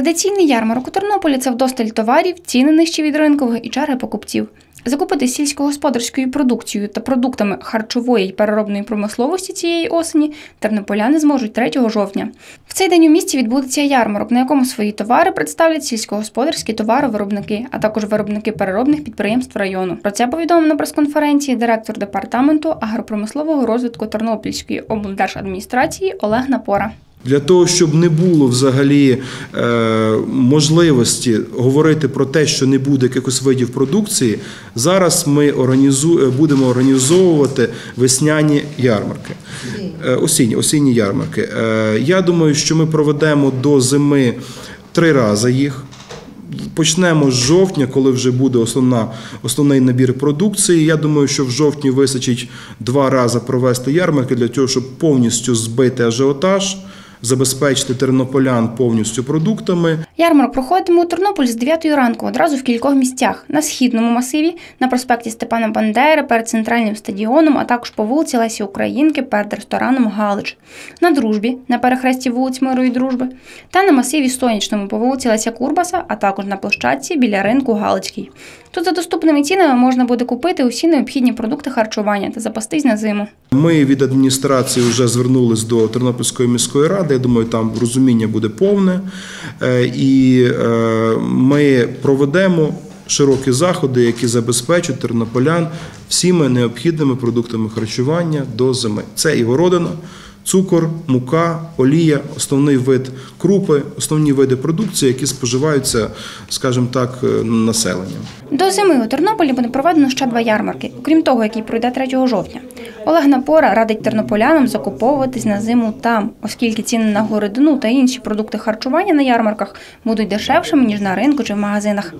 Традиційний ярмарок у Тернополі це вдосталь товарів, ціни нижчі від ринкових і черги покупців. Закупити сільськогосподарською продукцією та продуктами харчової й переробної промисловості цієї осені тернополяни зможуть 3 жовтня. В цей день у місті відбудеться ярмарок, на якому свої товари представлять сільськогосподарські товаровиробники, а також виробники переробних підприємств району. Про це повідомив на прес-конференції директор департаменту агропромислового розвитку Тернопільської облдержадміністрації Олег Напора. Для того, щоб не було взагалі е, можливості говорити про те, що не буде якихось видів продукції, зараз ми організу, е, будемо організовувати весняні ярмарки. Е, осінні, осінні ярмарки. Е, я думаю, що ми проведемо до зими три рази їх. Почнемо з жовтня, коли вже буде основна, основний набір продукції. Я думаю, що в жовтні вистачить два рази провести ярмарки для того, щоб повністю збити ажіотаж, забезпечити тернополян повністю продуктами. Ярмарок проходитиме у Тернополі з 9 ранку, одразу в кількох місцях: на східному масиві, на проспекті Степана Бандери, перед центральним стадіоном, а також по вулиці Лесі Українки перед рестораном Галич, на дружбі на перехресті вулиць Миру і Дружби, та на масиві Сонячному по вулиці Леся Курбаса, а також на площадці біля ринку Галицький. Тут за доступними цінами можна буде купити усі необхідні продукти харчування та запастись на зиму. Ми від адміністрації вже звернулись до Тернопільської міської ради. Я думаю, там розуміння буде повне. Е, І е, ми проведемо широкі заходи, які забезпечать тернополян всіми необхідними продуктами харчування до зими. Це і городина. Цукор, мука, олія, основний вид крупи, основні види продукції, які споживаються, скажімо так, е, населенням. До зими у Тернополі буде проведено ще два ярмарки, окрім того, який пройде 3 жовтня. Олег Напора радить тернополянам закуповуватись на зиму там, оскільки ціни на городину та інші продукти харчування на ярмарках будуть дешевшими ніж на ринку чи в магазинах.